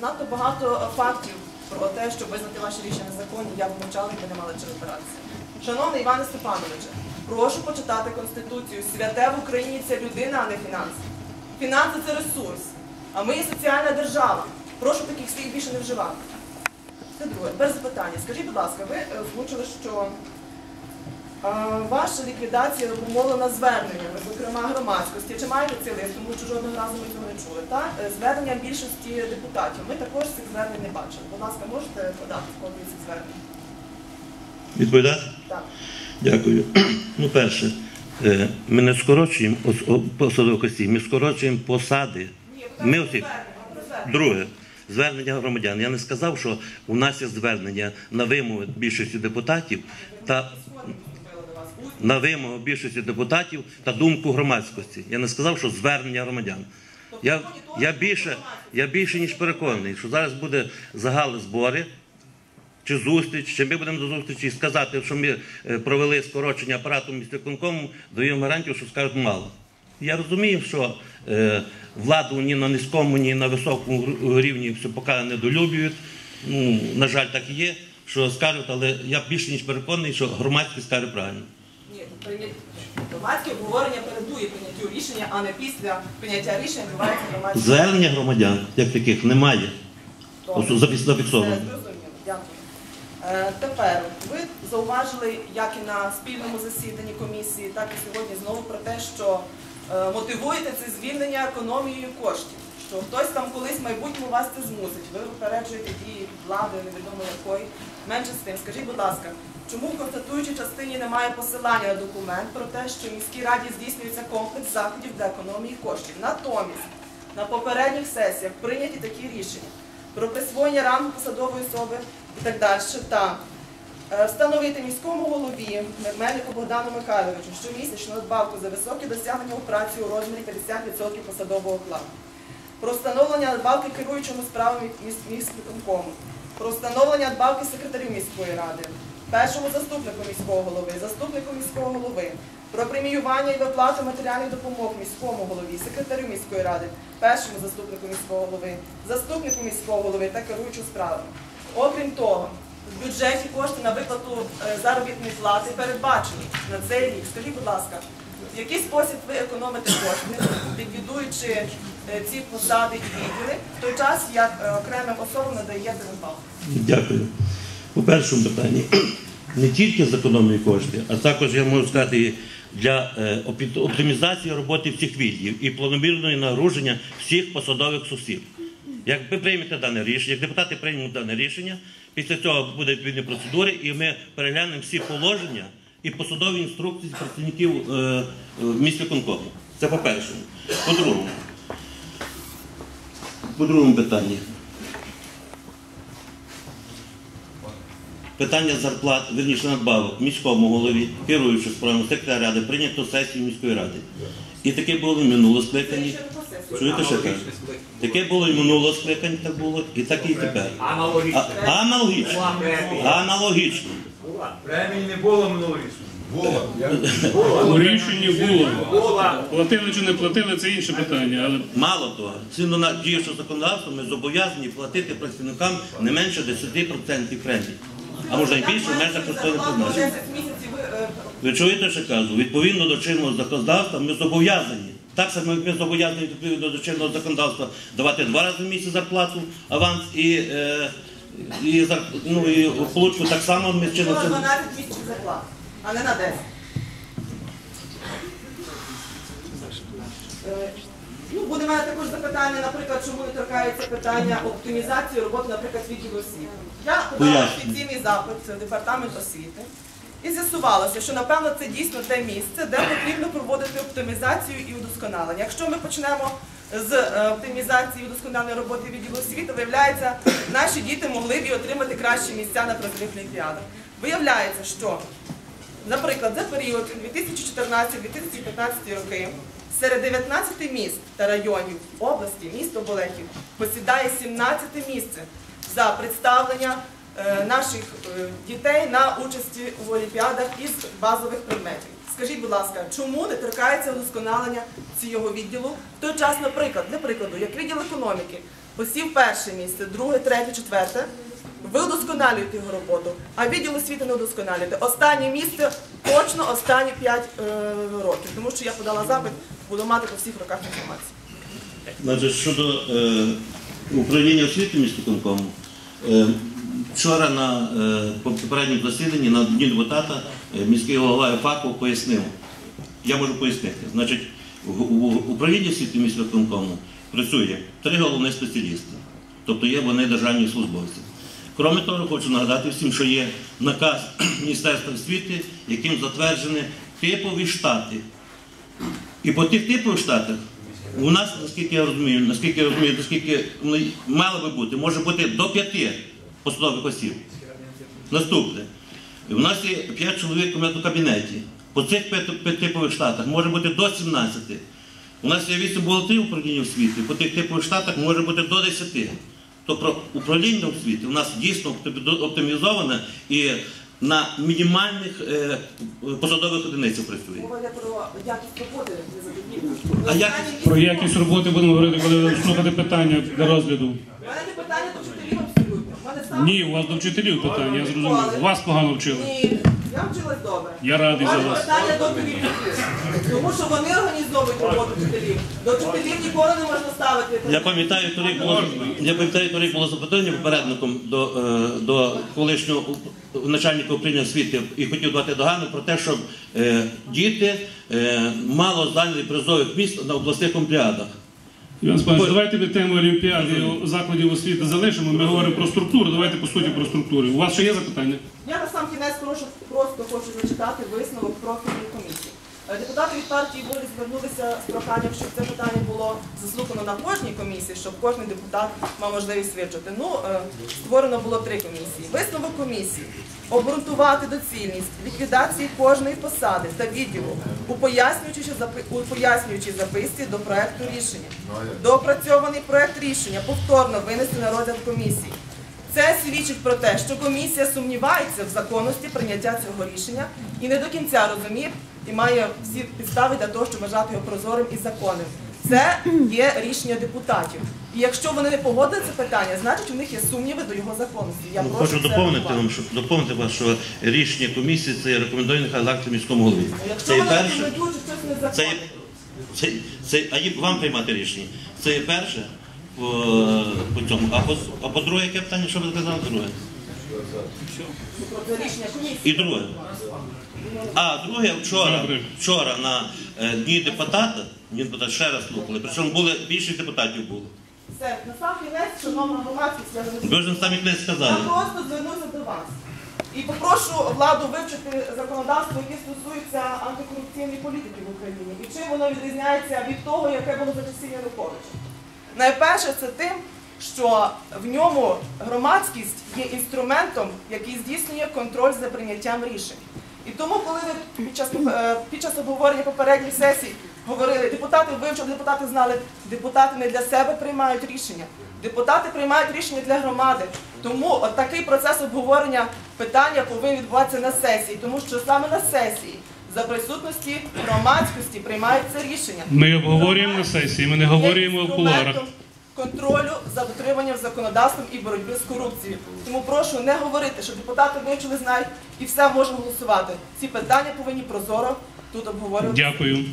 Занадто багато фактів про те, щоб визнати ваші рішення незаконні, я б мовчала, і не мали чим опиратися. Шановний Іване Степановичу, прошу почитати Конституцію. Святе в Україні це людина, а не фінанси. Фінанси це ресурс, а ми є соціальна держава. Прошу таких слів більше не вживати. Це друге. Без запитання. Скажіть, будь ласка, ви е, озвучили, що е, ваша ліквідація обумовлена зверненнями, зокрема громадськості. Чи маєте цей лист? Тому що жодного разу ми цього не чули. Та? Е, Звернення більшості депутатів. Ми також цих звернень не бачили. Будь ласка, можете подати копію цих звернень? Відповідати? Так. Дякую. Ну, перше, е, ми не скорочуємо посадових осіб, ми скорочуємо посади. Ні, Ми усі. Друге, звернення громадян. Я не сказав, що у нас є звернення на вимогу більшості депутатів та на вимогу більшості депутатів та думку громадськості. Я не сказав, що звернення громадян. Я, я, більше, я більше ніж переконаний, що зараз буде загали збори чи зустріч, чи ми будемо до зустрічі сказати, що ми е, провели скорочення апарату міськвиконкому, даємо гарантію, що скажуть мало. Я розумію, що е, владу ні на низькому, ні на високому рівні все поки недолюблюють. Ну, на жаль, так і є, що скажуть, але я більше ніж переконаний, що громадськість скаже правильно. Громадське обговорення передує прийняттю рішення, а не після прийняття рішення відбувається громадське. Звернення громадян, як таких, немає. Зафіксовано. Дякую. Е, тепер ви зауважили, як і на спільному засіданні комісії, так і сьогодні знову про те, що е, мотивуєте це звільнення економією коштів. Що хтось там колись в майбутньому вас це змусить. Ви випереджуєте дії влади, невідомо якої. Менше з тим, скажіть, будь ласка, чому в констатуючій частині немає посилання на документ про те, що в міській раді здійснюється комплекс заходів для економії коштів? Натомість на попередніх сесіях прийняті такі рішення про присвоєння рангу посадової особи і так далі. Та е, встановити міському голові Мельнику Богдану Михайловичу щомісячну надбавку за високі досягнення у праці у розмірі 50% посадового окладу. Про встановлення надбавки керуючому справами міс- міськвиконкому. Про встановлення надбавки секретарю міської ради, першому заступнику міського голови, заступнику міського голови. Про преміювання і виплату матеріальних допомог міському голові, секретарю міської ради, першому заступнику міського голови, заступнику міського голови та керуючу справами. Окрім того, в бюджеті кошти на виплату е, заробітної плати передбачені на цей рік. Скажіть, будь ласка, в який спосіб ви економите кошти, ліквідуючи е, ці посади і відділи, в той час як е, окремим особам надаєте надбавку? Дякую. По першому питанні, не тільки зекономії кошти, а також я можу сказати для е, оптимізації роботи всіх відділів і планомірної нагруження всіх посадових осіб. Як ви приймете дане рішення, як депутати приймуть дане рішення, після цього буде відповідні процедури, і ми переглянемо всі положення і посадові інструкції працівників е, міськвиконкому. Це по-першому. По-другому. По другому питанні. Питання зарплат, верніше надбавок міському голові, керуючи справами секретаря ради, прийнято сесію міської ради. І таке було і минуло скликання. Чуєте, що кажу? Таке було і минуло скликання, так було, і так і тепер. А, Аналогічно. аналогічно. Аналогічно. Премії не було минулорічно. Було. У рішенні було. Платили чи не платили, це інше питання. Але Мало того, згідно на діючого законодавства, ми зобов'язані платити працівникам не менше 10% премії. А може й більше, в межах Зарплату призначень. ви чуєте, що кажу? Відповідно до чинного законодавства ми зобов'язані. Так само, як ми зобов'язані відповідно до чинного законодавства давати два рази в місяць зарплату, аванс і, е, і, ну, і получку так само ми чинно 12 місяців зарплат, а не на 10. Ну, буде мене також запитання, наприклад, чому не торкається питання оптимізації роботи, наприклад, відділу освіти. Я подала офіційний запит в департамент освіти і з'ясувалося, що напевно це дійсно те місце, де потрібно проводити оптимізацію і удосконалення. Якщо ми почнемо з е, оптимізації і удосконалення роботи відділу освіти, виявляється, наші діти могли б і отримати кращі місця на призових олімпіадах. Виявляється, що Наприклад, за період 2014-2015 роки серед 19 міст та районів області місто Болехів посідає 17 місце за представлення е, наших е, дітей на участі в олімпіадах із базових предметів. Скажіть, будь ласка, чому не торкається удосконалення цього відділу в той час, наприклад, для прикладу, як відділ економіки, посів перше місце, друге, третє, четверте. Ви удосконалюєте його роботу, а відділ освіти не удосконалюєте. Останнє місце точно останні 5 е, років, тому що я подала запит, буду мати по всіх роках інформацію. Значить, щодо е, управління освіти міськвиконкому, е, вчора на е, попередньому засіданні на дні депутата е, міський голова ФАКу пояснив. Я можу пояснити. Значить, в управлінні освіти міськвиконкому працює три головні спеціалісти, тобто є вони державні службовці. Кроме того, хочу нагадати всім, що є наказ Міністерства освіти, яким затверджені типові штати. І по тих типових штатах у нас, наскільки я розумію, наскільки я розумію, наскільки мало би бути, може бути до п'яти посадових осіб. Наступне. У нас є п'ять чоловік у мене в кабінеті. По цих п'яти п'яти типових штатах може бути до 17. У нас є вісім бухгалтерів управління освіти, по тих типових штатах може бути до 10. Тобто управління освіти у нас дійсно оптимізоване і на мінімальних е, посадових одиницях працює. Мова про якість роботи А якість- Про якість роботи будемо говорити, коли слухати питання для розгляду. У мене не питання до вчителів абсолютно. У мене саме Ні, у вас до вчителів питання, я зрозумів. Вас погано вчили. Ні, я вчилась добре. Я радий за вас. питання до керівників. Тому що вони організовують роботу вчителів. До вчителів ніколи не можна ставити. Я пам'ятаю, торік було я пам'ятаю, торік було запитання попередником до, е, до колишнього начальника управління освіти і хотів дати догану про те, щоб е, діти е, мало зайняли призових місць на обласних олімпіадах. Іван Спанович, давайте ми тему Олімпіади закладів освіти залишимо. Ми говоримо про структуру. Давайте по суті про структури. У вас ще є запитання? Я на сам кінець прошу, просто хочу зачитати висновок профільної комісії. Е, Депутати від партії волі звернулися з проханням, щоб це питання було заслухано на кожній комісії, щоб кожен депутат мав можливість вивчити. Ну, е, створено було три комісії. Висновок комісії обґрунтувати доцільність ліквідації кожної посади та відділу у пояснюючій записці до проекту рішення. Доопрацьований проект рішення повторно винести на розгляд комісії. Це свідчить про те, що комісія сумнівається в законності прийняття цього рішення і не до кінця розуміє і має всі підстави для того, щоб вважати його прозорим і законним. Це є рішення депутатів. І якщо вони не погодили це питання, значить у них є сумніви до його законності. Я Ну, прошу Хочу доповнити вам, що доповнити вас, що рішення комісії це рекомендований характер міському голові. Ну, Якщо Це вони рекомендують що щось Це, незаконне, це, це, а їм- вам приймати рішення. Це є перше по, по цьому. А по, а по друге, яке питання, що ви сказали друге? рішення. І друге. А друге, вчора, вчора на е, дні депутата, дні депутата ще раз слухали, причому були більше депутатів було. Все, на сам кінець, шановна громадськість, я вже Ви ж самі не Я сказали. просто звернуся до вас. І попрошу владу вивчити законодавство, яке стосується антикорупційної політики в Україні. І чим воно відрізняється від того, яке було за часів Януковича. Найперше, це тим, що в ньому громадськість є інструментом, який здійснює контроль за прийняттям рішень. І тому, коли ви під час, е, під час обговорення попередніх сесій говорили, депутати вивчили, депутати знали, депутати не для себе приймають рішення. Депутати приймають рішення для громади. Тому от такий процес обговорення питання повинен відбуватися на сесії, тому що саме на сесії за присутності громадськості приймаються рішення. Ми обговорюємо на сесії, ми не говоримо в кулуарах. контролю за дотриманням законодавством і боротьби з корупцією. Тому прошу не говорити, що депутати вивчили, знають і все можуть голосувати. Ці питання повинні прозоро тут обговорювати. Дякую.